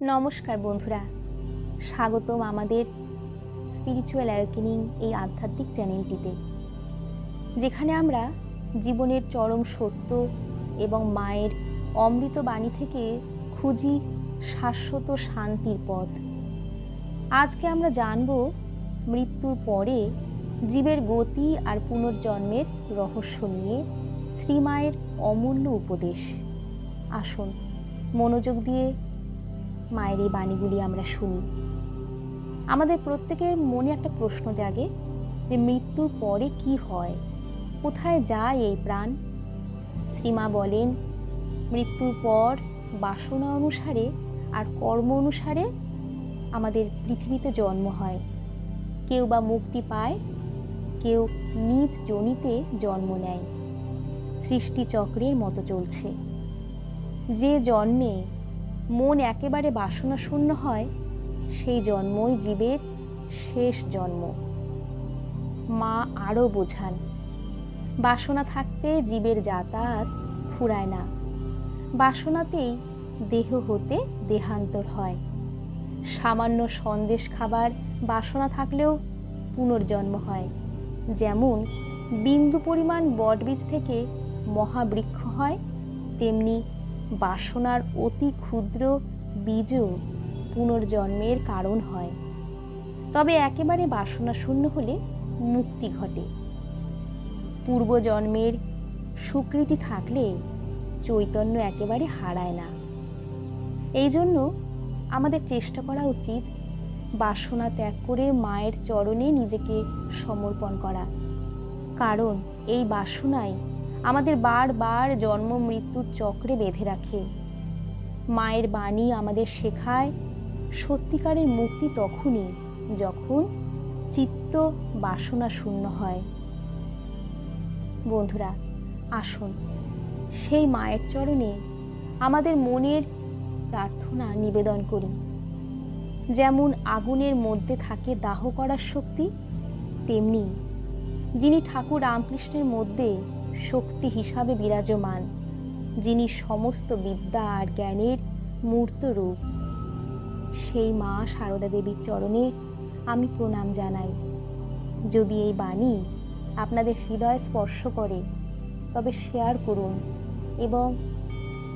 নমস্কার বন্ধুরা। স্বাগতম আমাদের স্পিরিচুয়াল অ্যাওয়েকেনিং এই আধ্যাত্মিক চ্যানেলটিতে যেখানে আমরা জীবনের চরম সত্য এবং মায়ের অমৃত বাণী থেকে খুঁজি শাশ্বত শান্তির পথ। আজকে আমরা জানব মৃত্যুর পরে জীবের গতি আর পুনর্জন্মের রহস্য নিয়ে শ্রীমায়ের অমূল্য উপদেশ। আসুন, মনোযোগ দিয়ে মায়ের এই বাণীগুলি আমরা শুনি। আমাদের প্রত্যেকের মনে একটা প্রশ্ন জাগে যে মৃত্যুর পরে কি হয়? কোথায় যায় এই প্রাণ? শ্রীমা বলেন, মৃত্যুর পর বাসনা অনুসারে আর কর্ম অনুসারে আমাদের পৃথিবীতে জন্ম হয়। কেউ বা মুক্তি পায়, কেউ নিজ জনিতে জন্ম নেয়। সৃষ্টিচক্রের মতো চলছে। যে জন্মে মন একেবারে বাসনা শূন্য হয়, সেই জন্মই জীবের শেষ জন্ম। মা আরও বোঝান, বাসনা থাকতে জীবের যাতায়াত ফুরায় না। বাসনাতেই দেহ হতে দেহান্তর হয়। সামান্য সন্দেশ খাবার বাসনা থাকলেও পুনর্জন্ম হয়। যেমন বিন্দু পরিমাণ বটবীজ থেকে মহাবৃক্ষ হয়, তেমনি বাসনার অতি ক্ষুদ্র বীজও পুনর্জন্মের কারণ হয়। তবে একেবারে বাসনা শূন্য হলে মুক্তি ঘটে। পূর্বজন্মের স্বীকৃতি থাকলে চৈতন্য একেবারে হারায় না। এই জন্য আমাদের চেষ্টা করা উচিত বাসনা ত্যাগ করে মায়ের চরণে নিজেকে সমর্পণ করা। কারণ এই বাসনাই আমাদের বারবার জন্ম, মৃত্যুর চক্রে বেঁধে রাখে। মায়ের বাণী আমাদের শেখায়, সত্যিকারের মুক্তি তখনই যখন চিত্ত বাসনা শূন্য হয়। বন্ধুরা, আসুন সেই মায়ের চরণে আমাদের মনের প্রার্থনা নিবেদন করি। যেমন আগুনের মধ্যে থাকে দাহ করার শক্তি, তেমনি যিনি ঠাকুর রামকৃষ্ণের মধ্যে শক্তি হিসাবে বিরাজমান, যিনি সমস্ত বিদ্যা আর জ্ঞানের মূর্ত রূপ সেই মা সারদা দেবীর চরণে আমি প্রণাম জানাই। যদি এই বাণী আপনাদের হৃদয় স্পর্শ করে, তবে শেয়ার করুন এবং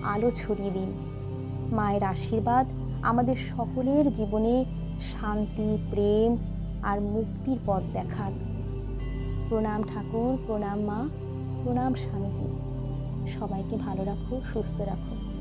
আলো ছড়িয়ে দিন। মায়ের আশীর্বাদ আমাদের সকলের জীবনে শান্তি, প্রেম আর মুক্তির পথ দেখাক। প্রণাম ঠাকুর, প্রণাম মা। প্রণাম স্বামীজি। সবাইকে ভালো রাখো সুস্থ রাখো।